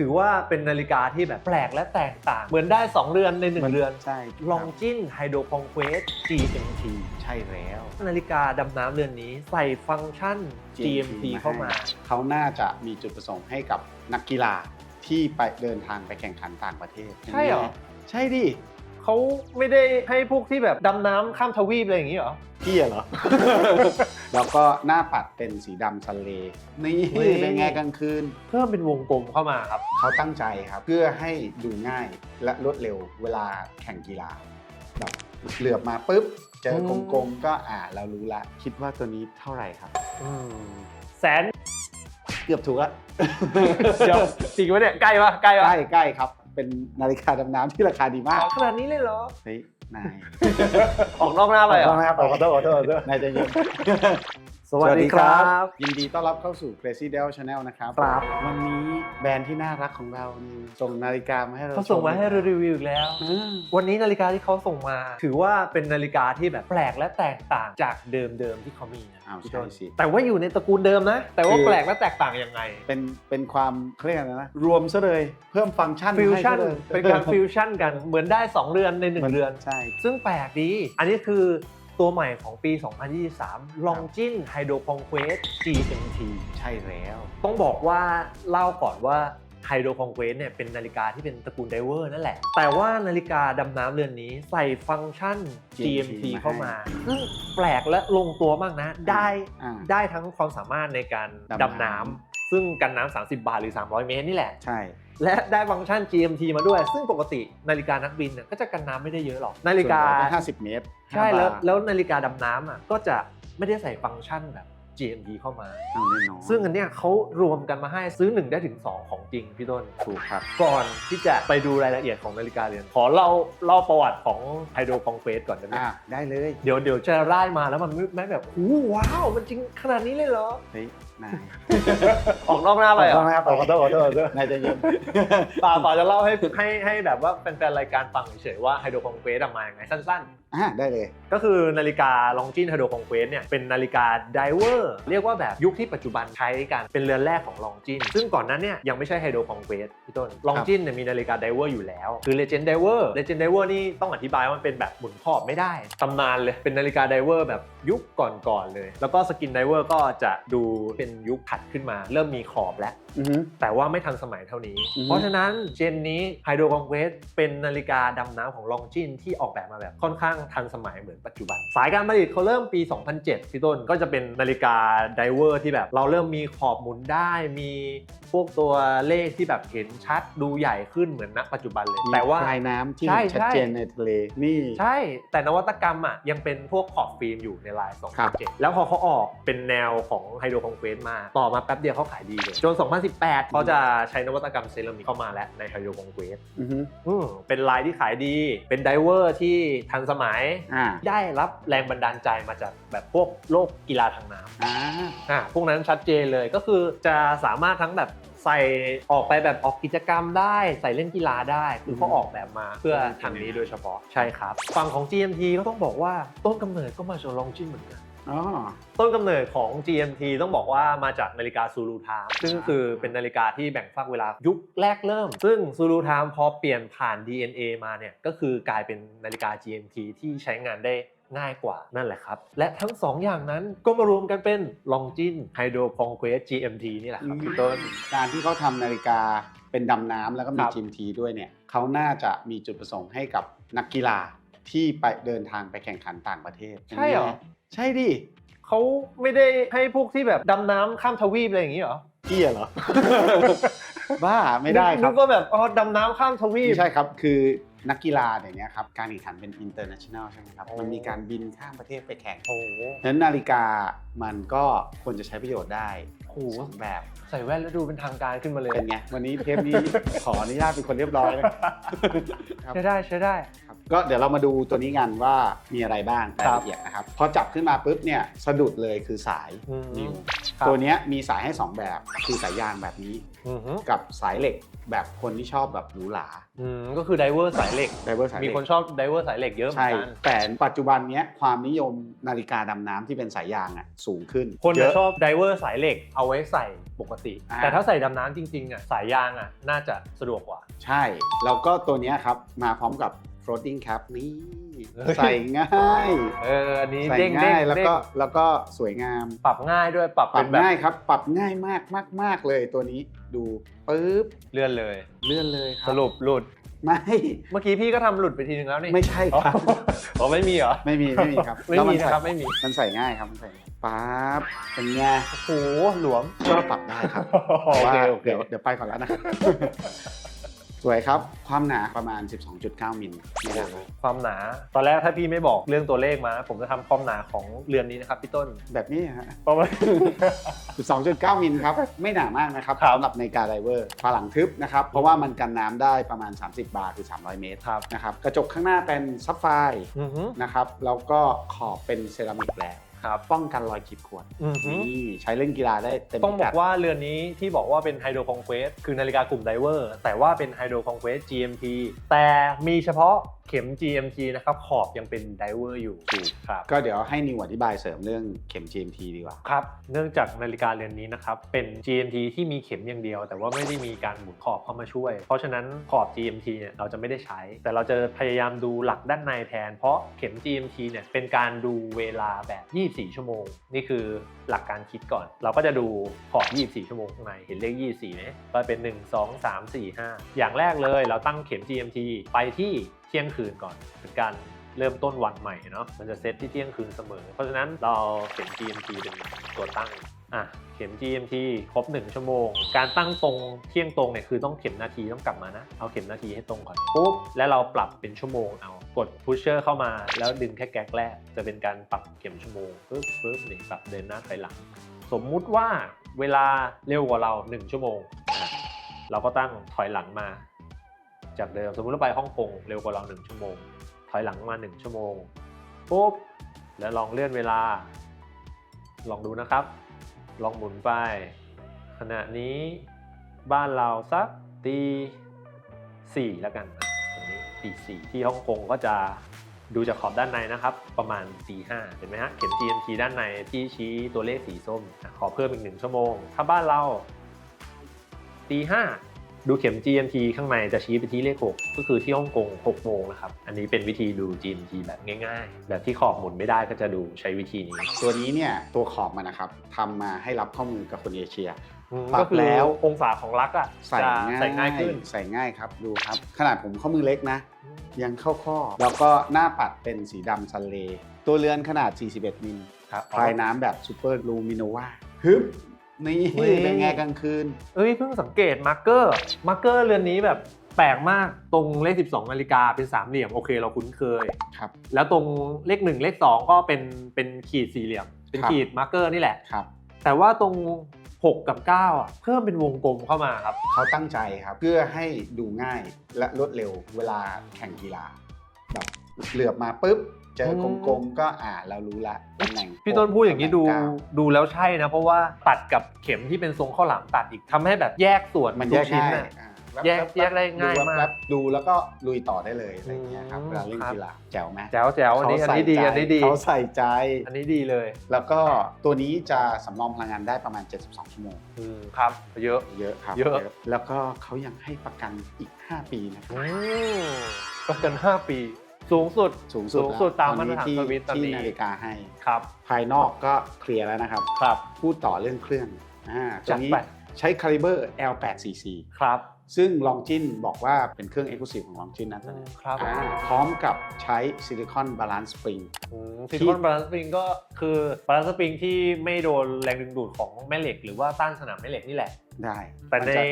ถือว่าเป็นนาฬิกาที่แบบแปลกและแตกต่าง เหมือนได้ 2 เรือนใน 1 เรือน ใช่ลองจินไฮโดรคองเควส GMT ใช่แล้ว นาฬิกาดำน้ำเรือนนี้ใส่ฟังก์ชัน GMT เข้ามา เขาน่าจะมีจุดประสงค์ให้กับนักกีฬาที่ไปเดินทางไปแข่งขันต่างประเทศ ใช่เหรอ ใช่ดิ เขาไม่ได้ให้พวกที่แบบดำน้ำข้ามทวีปอะไรอย่างนี้เหรอพี่เหรอ แล้วก็หน้าปัดเป็นสีดำซันเล นี่เฮ้ย เป็นไงกลางคืน เพิ่มเป็นวงกลมเข้ามาครับ เขาตั้งใจครับ เพื่อให้ดูง่ายและรวดเร็วเวลาแข่งกีฬาแบบเหลือบมาปุ๊บ เจออืมกลมๆก็อ่าเรารู้ละ คิดว่าตัวนี้เท่าไหร่ครับ อืมแสนเกือบถูกละ เดี๋ยวจริงปะเนี่ยใกล้ปะใกล้ใกปะล้ใกล้ครับ เป็นนาฬิกาดำน้ำที่ราคาดีมาก ขนาดนี้เลยเหรอ เฮ้ย นาย ออกนอกหน้าไปเหรอ ขอโทษนะครับขอโทษขอโทษขอโทษนายใจเย็น สวัสดีครับ ยินดีต้อนรับเข้าสู่ Crazy Del Channel นะครับ ครับ วันนี้แบรนด์ที่น่ารักของเรานี่ส่งนาฬิกามาให้เราเขาส่งมาให้ชเรารีวิวอีกแล้ว อ่า วันนี้นาฬิกาที่เขาส่งมา ถือว่าเป็นนาฬิกาที่แบบแปลกและแตกต่างจากเดิมๆที่เขามีนะอ้าวพี่ใช่ต้นสิแต่ว่าอยู่ในตระกูลเดิมนะ แต่ว่าคือ แปลกและแตกต่างยังไง เป็นเป็นความเขาเรียกอะไรนะ รวมซะเลยเพิ่มฟังก์ชันฟิวให้ชั่นซะเลยเป็นการฟิวชั่นกัน เหมือนได้ 2 เรือนใน 1 เรือน ใช่ ซึ่งแปลกดี อันนี้คือ ตัวใหม่ของปี 2023 Longines Hydro Conquest GMT ใช่แล้ว ต้องบอกว่าเล่าก่อนว่า Hydro Conquest เนี่ยเป็นนาฬิกาที่เป็นตระกูลไดเวอร์นั่นแหละ แต่ว่านาฬิกาดำน้ำเรือนนี้ใส่ฟังก์ชัน GMT เข้ามา ซึ่งแปลกและลงตัวมากนะ ได้อ่าได้ทั้งความสามารถในการดำดำน้น้ำซึ่งกันน้ำ30 บาทหรือ 300 เมตรนี่แหละ ใช่ และได้ฟังก์ชัน GMT มาด้วย ซึ่งปกตินาฬิกานักบินเนี่ยก็จะกันน้ำไม่ได้เยอะหรอก นาฬิกาห้าสิบเมตรใช่แล้วห้าบาทแล้วนาฬิกาดำน้ำอะก็จะไม่ได้ใส่ฟังก์ชันแบบ GMT เข้ามาเอาแน่นอนซึ่งอันเนี้ยเขารวมกันมาให้ซื้อ 1 ได้ถึง 2 ของจริงพี่ต้นถูกครับ ก่อนที่จะไปดูรายละเอียดของนาฬิกาเรือนขอเล่าเล่าประวัติของไฮโดรคองเฟสก่อนได้ไหมอ่าได้เลย เดี๋ยวเดี๋ยวจะไล่มาแล้วมันไม่ไม่แบบอู้ว้าว มันจริงขนาดนี้เลยเหรอเฮ้ย นาย ออกนอกหน้าไปเหรขออโทษนะครับขอโทษขอโทษขอโทษนายใจเย็น ป่าป่าจะเล่าให้ให้ให้แบบว่าเป็นแฟนๆรายการฟังเฉยๆว่าไฮโดรคองเฟสมาอย่างไงสั้นๆ อ่าได้เลย ก็คือนาฬิกาลองจินไฮโดรคองเควสเนี่ยเป็นนาฬิกาไดเวอร์เรียกว่าแบบยุคที่ปัจจุบันใช้กันเป็นเรือนแรกของลองจินซึ่งก่อนนั้นเนี่ยยังไม่ใช่ไฮโดรคองเควสพี่ต้นลองจินเนี่ยมีนาฬิกาไดเวอร์อยู่แล้ว คือเลเจนด์ไดเวอร์เลเจนด์ไดเวอร์นี่ต้องอธิบายว่ามันเป็นแบบหมุนขอบไม่ได้ตำนานเลยเป็นนาฬิกาไดเวอร์แบบยุคก่อนๆเลย แล้วก็สกินไดเวอร์ก็จะดูเป็นยุคถัดขึ้นมา เริ่มมีขอบแล้วอือฮึแต่ว่าไม่ทันสมัยเท่านี้อือฮึเพราะฉะนั้นเจนนี้ Hydro Conquest เป็นนาฬิกาดำน้ำของ Longines ที่ออกแบบมาแบบค่อนข้างทันสมัยเหมือนปัจจุบัน สายการผลิตเขาเริ่มปี 2007พี่ต้นก็จะเป็นนาฬิกาไดเวอร์ที่แบบเราเริ่มมีขอบหมุนได้มีพวกตัวเลขที่แบบเห็นชัดดูใหญ่ขึ้นเหมือนณปัจจุบันเลยมีแต่ว่าปลายน้ำที่ใช่เห็นชัดใช่เจนในทะเลนี่ใช่ แต่นวัตกรรมอะยังเป็นพวกขอบฟิล์มอยู่ในลายครับ2007แล้วพอเขาออกเป็นแนวของ Hydro Conquest มาต่อมาแป๊บเดียวเขาขายดีเลยจน 2018เขาจะใช้นวัตกรรมเซรามิกเข้ามาแล้วใน Hydro Conquest อือฮึอืมเป็นลายที่ขายดี เป็นไดเวอร์ที่ทันสมัยอ่าได้รับแรงบันดาลใจมาจากแบบพวกโลกกีฬาทางน้ำ อ่า อ่าพวกนั้นชัดเจนเลยก็คือจะสามารถทั้งแบบใส่ออกไปแบบออกกิจกรรมได้ ใส่เล่นกีฬาได้คือเขาออกแบบมาเพื่อทางนี้โดยเฉพาะใช่ครับ ฝั่งของ GMT ก็ต้องบอกว่าต้นกำเนิดก็มาจากลองจินเหมือนกัน อ๋อ ต้นกำเนิดของ GMT ต้องบอกว่ามาจากนาฬิกาซูรูไทม์ซึ่งก็คือเป็นนาฬิกาที่แบ่งฝักเวลายุคแรกเริ่ม ซึ่งซูรูไทม์พอเปลี่ยนผ่าน DNA มาเนี่ยก็คือกลายเป็นนาฬิกา GMT ที่ใช้งานได้ง่ายกว่านั่นแหละครับ และทั้งสองอย่างนั้นก็มารวมกันเป็น Longines Hydro Conquest GMT นี่แหละครับพี่ต้นการที่เขาทำนาฬิกาเป็นดำน้ำแล้วก็คมีรับ GMT ด้วยเนี่ยเขาน่าจะมีจุดประสงค์ให้กับนักกีฬา ที่ไปเดินทางไปแข่งขันต่างประเทศใช่เหรอ ใช่ดิเขาไม่ได้ให้พวกที่แบบดำน้ำข้ามทวีปอะไรอย่างนี้เหรอพี่เหรอ บ้าไม่ได้คนึรับกว่าแบบอ๋อดำน้ำข้ามทวีปไม่ใช่ครับ คือนักกีฬาอย่างเงี้ยครับการแข่งขันเป็น international ใช่ไหมครับโอ้มันมีการบินข้ามประเทศไปแข่งโอ้โหฉะนั้นนาฬิกามันก็ควรจะใช้ประโยชน์ได้โอ้โหสองแบบใส่แว่นแล้วดูเป็นทางการขึ้นมาเลยเป็นไงวันนี้เทปนี้ขออนุญาตเป็นคนเรียบร้อยนะครับใช้ได้ใช้ได้ครับ ก็เดี๋ยวเรามาดูตัวนี้กันว่ามีอะไรบ้างรายครับละเอียดนะครับพอจับขึ้นมาปุ๊บเนี่ยสะดุดเลยคือสายอืมนิวครับตัวเนี้ยมีสายให้ 2 แบบคือสายยางแบบนี้อือฮึกับสายเหล็กแบบคนที่ชอบแบบหรูหราอืมก็คือไดเวอร์สายเหล็กไดเวอร์สายเหมีล็กคนชอบไดเวอร์สายเหล็กเยอะเหมือใช่นกันแต่ปัจจุบันเนี้ยความนิยมนาฬิกาดำน้ำที่เป็นสายยางอะสูงขึ้น คนเยจะอะชอบไดเวอร์สายเหล็กเอาไว้ใส่ปกติอ่าแต่ถ้าใส่ดำน้ำจริงๆอะสายยางอะน่าจะสะดวกกว่า ใช่แล้วก็ตัวเนี้ยครับมาพร้อมกับ floating cap นี่เฮ้ยใส่ง่ายเอออันนี้ใส่เด้งๆง่ายแล้วก็เด้งแล้วก็สวยงามปรับง่ายด้วยปรับปรัเป็บนแบบง่ายครับ ปรับง่ายมากมากมากเลยตัวนี้ดูปึ๊บเลื่อนเลย เลื่อนเลยคสรับรุปหลุด ไม่เมื่อกี้พี่ก็ทำหลุดไปทีนึงแล้วนี่ไม่ใช่อ๋อครับอ๋อไม่มีเหรอ ไม่มีไม่มีครับไม่แล้วมีใส่นะครับไม่มี มันใส่ง่ายครับมันใส่ง่ายปั๊บเป็นไงโอ้โหหลวม ก็ปรับได้ครับโอเคว่าโอเค เดี๋ยวเดี๋ยวไปก่อนแล้วนะครับ สวยครับ ความหนาประมาณ 12.9 มิลนี่นะครับ ความหนา ตอนแรกถ้าพี่ไม่บอกเรื่องตัวเลขมา ผมจะทำความหนาของเรือนนี้นะครับพี่ต้นแบบนี้ฮะ ประมาณ 12.9 มิลครับ ไม่หนามากนะครับครับ สำหรับในการไดเวอร์ฝาหลังทึบนะครับ เพราะว่ามันกันน้ำได้ประมาณ 30 บาร์คือ 300 เมตรครับนะครับ กระจกข้างหน้าเป็นซับไฟร์ อือฮึนะครับแล้วก็ขอบเป็นเซรามิกแล้ว ครับป้องกันรอยขีดข่วนอือฮึนี่ใช้เล่นกีฬาได้เต็มต้องบพิอกักดว่าเรือนนี้ที่บอกว่าเป็นไฮโดรคอนเควสคือนาฬิกากลุ่มไดเวอร์แต่ว่าเป็นไฮโดรคอนเควส GMT แต่มีเฉพาะเข็ม GMT นะครับขอบยังเป็นไดเวอร์อยู่ครับ ก็เดี๋ยวให้นิวอธิบายเสริมเรื่องเข็ม GMT ดีกว่า ครับ เนื่องจากนาฬิกาเรือนนี้นะครับ เป็น GMT ที่มีเข็มอย่างเดียว แต่ว่าไม่ได้มีการหมุนขอบเข้ามาช่วย เพราะฉะนั้นขอบ GMT เนี่ยเราจะไม่ได้ใช้ แต่เราจะพยายามดูหลักด้านในแทน เพราะเข็ม GMT เนี่ยเป็นการดูเวลาแบบ24 ชั่วโมง นี่คือหลักการคิดก่อน เราก็จะดูพอบ24 ชั่วโมงข้างในเห็นเลข 24ไหมก็เป็น 1 2 3 4 5 อย่างแรกเลยเราตั้งเข็ม GMT ไปที่เที่ยงคืนก่อนเป็นการเริ่มต้นวันใหม่เนาะมันจะเซตที่เที่ยงคืนเสมอ เพราะฉะนั้นเราเอาเข็ม GMT เป็นตัวตั้งอะ เข็ม GMT ครบ 1 ชั่วโมง การตั้งตรงเที่ยงตรงเนี่ยคือต้องเข็มนาทีต้องกลับมานะ เอาเข็มนาทีให้ตรงก่อนปุ๊บแล้วเราปรับเป็นชั่วโมงเอากดพุชเชอร์เข้ามาแล้วดึงแค่แก๊กแรก จะเป็นการปรับเข็มชั่วโมงปุ๊บปุ๊บนี่ปรับเดินหน้าถอยหลัง สมมุติว่าเวลาเร็วกว่าเรา 1 ชั่วโมง เราก็ตั้งถอยหลังมา จากเดิมสมมุติเราไปฮ่องกงเร็วกว่าเรา 1 ชั่วโมง ถอยหลังมา 1 ชั่วโมงปุ๊บแล้วลองเลื่อนเวลา ลองดูนะครับ ลองหมุนไป ขณะนี้บ้านเราสักตีสี่แล้วกันตรงนี้ตีสี่ที่ฮ่องกงก็จะดูจากขอบด้านในนะครับ ประมาณตีห้าเห็นไหมฮะเข็ม GMT ด้านในที่ชี้ตัวเลขสีส้ม ขอเพิ่มอีกหนึ่งชั่วโมง ถ้าบ้านเราตีห้า ดูเข็ม GMT ข้างในจะชี้ไปที่เลข 6 ก็คือที่ฮ่องกง 6 โมงนะครับ อันนี้เป็นวิธีดู GMT แบบง่ายๆ แบบที่ขอบหมุนไม่ได้ก็จะดูใช้วิธีนี้ ตัวนี้เนี่ยตัวขอบมันนะครับทำมาให้รับข้อมูลกับคนเอเชียอืมปรับก็คือแล้วองศาของลักอะใส่จะง่ายใส่ง่ายขึ้น ใส่ง่ายครับดูครับ ขนาดผมข้อมือเล็กนะ ยังเข้าข้อ แล้วก็หน้าปัดเป็นสีดำซันเล ตัวเรือนขนาด 41 มิลครับพายน้ำแบบซูเปอร์ลูมิโนวาฮึบ นี่นี่เป็นไงกลางคืน เอ้ยเพิ่งสังเกตมาร์กเกอร์มาร์กเกอร์เรือนนี้แบบแปลกมากตรงเลข 12นาฬิกาเป็นสามเหลี่ยมโอเคเราคุ้นเคย ครับ แล้วตรงเลข1เลข2ก็เป็นเป็นขีดสี่เหลี่ยม เป็นครับ ขีดมาร์กเกอร์นี่แหละ ครับ แต่ว่าตรง 6 กับ9อะเพิ่มเป็นวงกลมเข้ามาครับ เขาตั้งใจครับเพื่อให้ดูง่ายและรวดเร็วเวลาแข่งกีฬาแบบเหลือบมาปุ๊บ เจออืมกลมๆก็อ่าเรารู้ละตำแหน่งพี่ต้นพูดอย่างนี้ดูตำแหน่เก้าดูแล้วใช่นะ เพราะว่าตัดกับเข็มที่เป็นทรงข้าวหลามตัดอีกทำให้แบบแยกส่วนมันทุแยกกชิ้นง่ายน่ะอ่าแยกป๊บๆแยกได้ง่ายดูมากแป๊บๆดูแล้วก็ลุยต่อได้เลยอะไรอย่างเงี้ยครับอืมเวลาเล่นครับกีฬาแจ๋วไหมแจ๋วแจ๋วอันนี้อันนี้ดีอันนี้ดีเขาใส่ใจ อันนี้ดีเลย แล้วก็ตัวนี้จะสำรองพลังงานได้ประมาณ 72 ชั่วโมงอืมครับ เยอะเยอะครับเยอะแล้วก็เขายังให้ประกันอีก 5 ปีนะครับอืมประกัน 5 ปี สูงสุดสูงสุดสูงสุดแล้วตามมาตรฐานที่สวิสตอนที่นี้นาฬิกาให้ครับ ภายนอกก็เคลียร์แล้วนะครับครับพูดต่อเรื่องเครื่องอ่าตัจัวดนี้ไปใช้คาลิเบอร์ L8cc ครับซึ่งลองจินบอกว่าเป็นเครื่อง Exclusive ของลองจินนะอืตัวมนี้ครับอ่าพร้อมกับใช้ซิลิคอนบาลานซ์สปริงซิลิคอนบาลานซ์สปริงก็คือบาลานซ์สปริงที่ไม่โดนแรงดึงดูดของแม่เหล็ก หรือว่าต้านสนามแม่เหล็กนี่แหละ ได้แต่ในมันจะ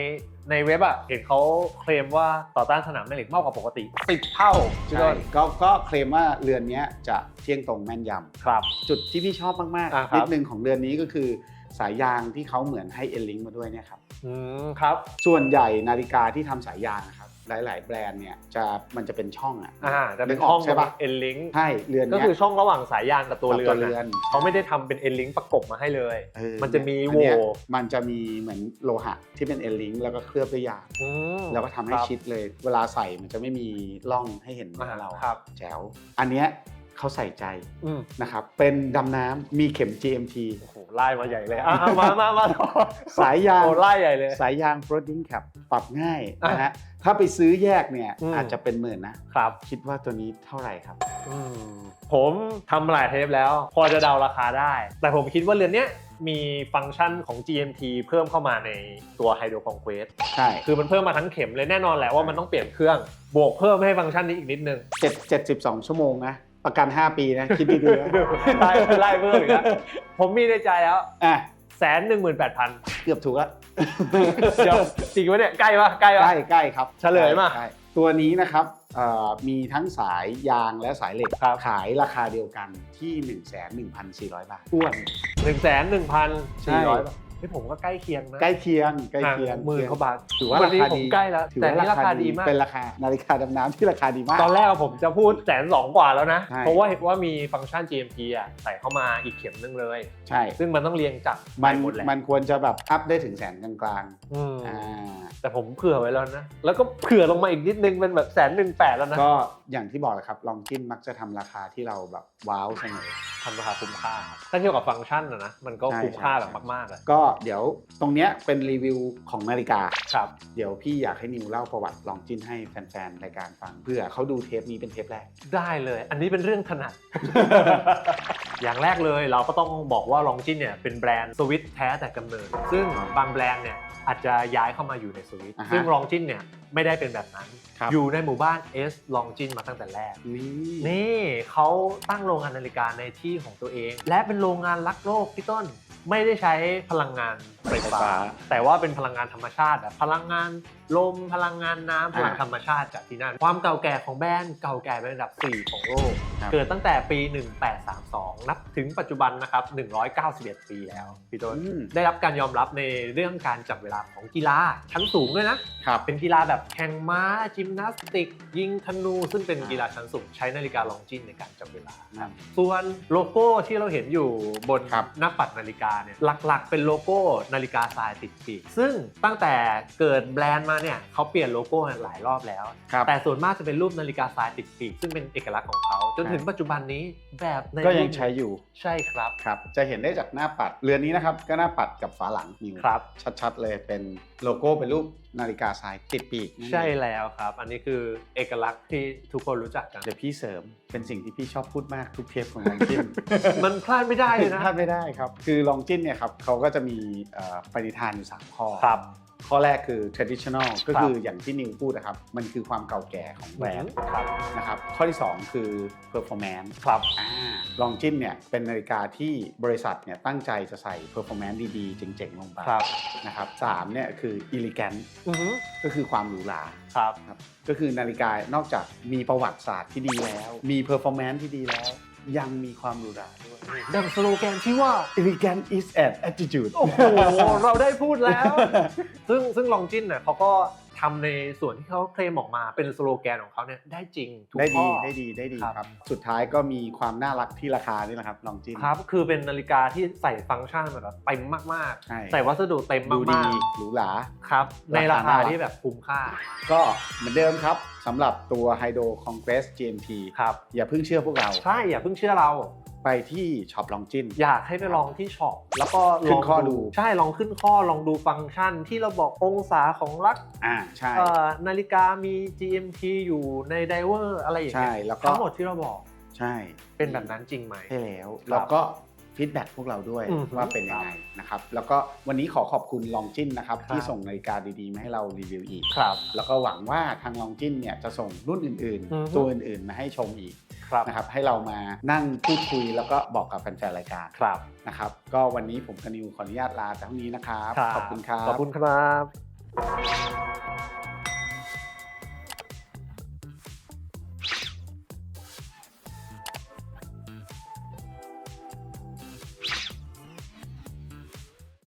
ในเว็บอะเห็นเขาเคลมว่าต่อต้านสนามแม่เหล็กมากกว่าปกติ10เท่าพี่ใช่ต้นก็ก็เคลมว่าเรือนเนี้ยจะเที่ยงตรงแม่นยครับำจุดที่พี่ชอบมากอ่าๆครับนิดนึงของเรือนนี้ก็คือสายยางที่เขาเหมือนให้เอ็นลิงมาด้วยเนี่ยครับอืมครับ ส่วนใหญ่นาฬิกาที่ทำสายยางนะครับ หลาย ๆ แบรนด์เนี่ยจะมันจะเป็นช่องอะอ่าจะเป็นนึกออกช่องใช่ปะเอ็นลิงใช่เรือนก็เนี้ยคือช่องระหว่างสายยางกับตัวเรือนกับตัวเรือนนะเขาไม่ได้ทำเป็นเอ็นลิงประกบมาให้เลย เออมันจะมีอันเนี้ยโหว่มันจะมีเหมือนโลหะที่เป็นเอลลิงแล้วก็เคลือบด้วยยางอืม แล้วก็ทำให้ครับ ชิดเลย เวลาใส่มันจะไม่มีร่องให้เห็นอ่าเราครับ แจ๋วอันเนี้ย เขาใส่ใจอืมนะครับเป็นดำน้ำมีเข็ม GMT โอ้โหไล่มาใหญ่เลยอะมามามาต่อสายยาง โอ้ไล่ใหญ่เลย สายยาง floating cap ปรับง่ายนะฮะถ้าไปซื้อแยกเนี่ยอืม อาจจะเป็นหมื่นนะ ครับ คิดว่าตัวนี้เท่าไหร่ครับ อืมผมทำหลายเทปแล้ว พอจะเดาราคาได้ แต่ผมคิดว่าเรือนเนี้ยมีฟังก์ชันของ GMT เพิ่มเข้ามาในตัว Hydro Conquest ใช่คือมันเพิ่มมาทั้งเข็มเลยแน่นอนแหละว่ามันต้องเปลี่ยนเครื่อง บวกเพิ่มให้ฟังก์ชันนี้อีกนิดนึง เจ็ดเจ็ดสิบสองชั่วโมงนะ ประกัน 5 ปีนะคิดดีๆนะไล่ไล่เพิ่มอีกแล้วผมมีในใจแล้วอะแสนหนึ่งหมื่นแปดพันเกือบถูกแล้วเดี๋ยวจริงวะเนี่ยใกล้ปะใกล้ใกปะล้ใกล้ครับเฉลยมา ใช่ตัวนี้นะครับเอ่อมีทั้งสายยางและสายเหล็กครับ ขายราคาเดียวกันที่ 1 1 4 0 0 บาทอ้วนหนึ่งแสนหนึ่งพันใช่สี่ร้อยบาท เฮ้ยผมก็ใกล้เคียงนะใกล้เคียงใกล้เคียงห่างหมื่นกว่าบาทถือว่าวัรานนี้คาผดีมใกล้แล้วถือแต่ว่านี่ราคาดีมากเป็นราคานาฬิกาดำน้ำที่ราคาดีมาก ตอนแรกอะผมจะพูดแสนสองกว่าแล้วนะใช่เพราะว่าเห็นว่ามีฟังก์ชัน GMT อะใส่เข้ามาอีกเข็มนึงเลย ใช่ ซึ่งมันต้องเรียงจากมันไปหมดแหละมันควรจะแบบอัพได้ถึงแสนกลางอืมๆอ่าแต่ผมเผื่อไว้แล้วนะ แล้วก็เผื่อลงมาอีกนิดนึงเป็นแบบแสนหนึ่งแปดแล้วนะก็อย่างที่บอกแหละครับลองจิ้นมักจะทำราคาที่เราแบบว้าวเสมอ ทำราคาคุ้มค่าครับถ้าเทียบกับฟังก์ชันนะนะมันก็ใช่คุ้มค่าใช่ แบบมากๆเลยก็เดี๋ยวตรงเนี้ยเป็นรีวิวของนาฬิกา ครับ เดี๋ยวพี่อยากให้นิวเล่าประวัติลองจิ้นให้แฟนๆรายการฟังเพื่อเขาดูเทปนี้เป็นเทปแรก ได้เลย อันนี้เป็นเรื่องถนัด อย่างแรกเลยเราก็ต้องบอกว่าลองจินเนี่ยเป็นแบรนด์สวิตแท้แต่กำเนิด ซึ่งบางแบรนด์เนี่ยอาจจะย้ายเข้ามาอยู่ในสวิตอ่าฮะ ซึ่งลองจินเนี่ยไม่ได้เป็นแบบนั้น ครับ อยู่ในหมู่บ้าน S ลองจินมาตั้งแต่แรกนี่นี่เขาตั้งโรงงานนาฬิกาในที่ของตัวเอง และเป็นโรงงานรักโลกพี่ต้นไม่ได้ใช้พลังงานไฟฟ้า แต่ว่าเป็นพลังงานธรรมชาติแบบพลังงานลมพลังงานน้ำพลังธรรมชาติจากที่นั่นความเก่าแก่ของแบรนด์เก่าแก่เป็นอันดับ 4 ของโลก ครับ เกิดตั้งแต่ปี 1832 นับถึงปัจจุบันนะครับ 191 ปีแล้วพี่ต้นอืมได้รับการยอมรับในเรื่องการจับเวลาของกีฬาชั้นสูงด้วยนะ ครับ เป็นกีฬาแบบแข่งม้า จิมนาสติก ยิงธนู ซึ่งเป็นกีฬาชั้นสูงใช้นาฬิกาลองจินในการจับเวลาครับส่วนโลโก้ที่เราเห็นอยู่บนครับ หน้าปัดนาฬิกาเนี่ยหลักๆ เป็นโลโก้นาฬิกาทรายติดปีกซึ่งตั้งแต่เกิดแบรนด์มาเนี่ยเขาเปลี่ยนโลโก้หลายรอบแล้วครับแต่ส่วนมากจะเป็นรูปนาฬิกาทรายติดปีกซึ่งเป็นเอกลักษณ์ของเขา จนถึงครับปัจจุบันนี้แบบในก็ยังรุ่นใช้อยู่ใช่ครับครับ จะเห็นได้จากหน้าปัดเรือนนี้นะครับก็หน้าปัดกับฝาหลังนิวครับ ชัดๆ เลยเป็นโลโก้เป็นรูปนาฬิกาทรายติดปีกนั่นเองใช่แล้วครับ อันนี้คือเอกลักษณ์ที่ทุกคนรู้จักกันเดี๋ยวพี่เสริมเป็นสิ่งที่พี่ชอบพูดมากทุกเทปของลองจิ้นมันพลาดไม่ได้เลยนะพลาดไม่ได้ครับ คือลองจิ้นเนี่ยครับเขาก็จะมีเอ่อปณิธานอยู่3ข้อครับ ข้อแรกคือ traditional ก็ครับคืออย่างที่นิวพูดนะครับ มันคือความเก่าแก่ของแบรนด์ครับนะครับ ข้อที่ 2 คือ performance ครับอ่าลองจิ้นเนี่ยเป็นนาฬิกาที่บริษัทเนี่ยตั้งใจจะใส่ performance ดีๆ เจ๋งๆ ลงไปครับนะครับสามเนี่ยคือ elegant อือฮึก็คือความหรูหราครับครับ ก็คือนาฬิกานอกจากมีประวัติศาสตร์ที่ดีแล้ว มี performance ที่ดีแล้ว ยังมีความหรูหราด้วย ดังสโลแกนที่ว่า elegant is an attitude โอ้โห เราได้พูดแล้ว ซึ่งซึ่งลองจินเนี่ยเขาก็ ทำในส่วนที่เขาเคลมออกมาเป็นสโลแกนของเขาเนี่ยได้จริงทุกได้ข้ดีอ ได้ดีได้ดีครับ ครับ สุดท้ายก็มีความน่ารักที่ราคานี่แหละครับลองจิ้นครับ คือเป็นนาฬิกาที่ใส่ฟังก์ชันแบบเต็มมากใช่ ๆ ใส่วัสดุเต็มดูดีมากหรูหรา ๆครับ ในราราคาคาน่ารัก ที่แบบคุ้มค่าก็เหมือนเดิมครับสำหรับตัว Hydro Conquest GMT ครับ อย่าเพิ่งเชื่อพวกเรา ใช่อย่าเพิ่งเชื่อเรา ไปที่ช็อปลองจิ้นอยากให้ไปลองที่ช็อปแล้วก็ลขึ้องนข้อดู ใช่ลองขึ้นข้อลองดูฟังก์ชันที่เราบอกองศาของลักอ่าใช่ เอ่อนาฬิกามี GMT อยู่ในไดเวอร์อะไรอย่างใช่เงี้ยแล้วก็ ทั้งหมดที่เราบอกใช่เป็นแบบนั้นจริงไหม ใช่แล้วครับแล้วก็ฟีดแบ็กพวกเราด้วยอืมว่าเป็นยังไงนะครับ แล้วก็วันนี้ขอขอบคุณลองจิ้นนะครับ ครับ ที่ส่งนาฬิกาดีๆ มาให้เรารีวิวอีก ครับ แล้วก็หวังว่าทางลองจิ้นเนี่ยจะส่งรุ่นอื่นอือฮึ ๆ ตัวอื่นๆ มาให้ชมอีกครับ นะครับให้เรามานั่งพูดคุยแล้วก็บอกกับแฟนๆรายการครับนะครับ ก็วันนี้ผมกับนิวขออนุญาตลาแต่เท่านี้นะครับ ขอบคุณครับ ขอบคุณครับ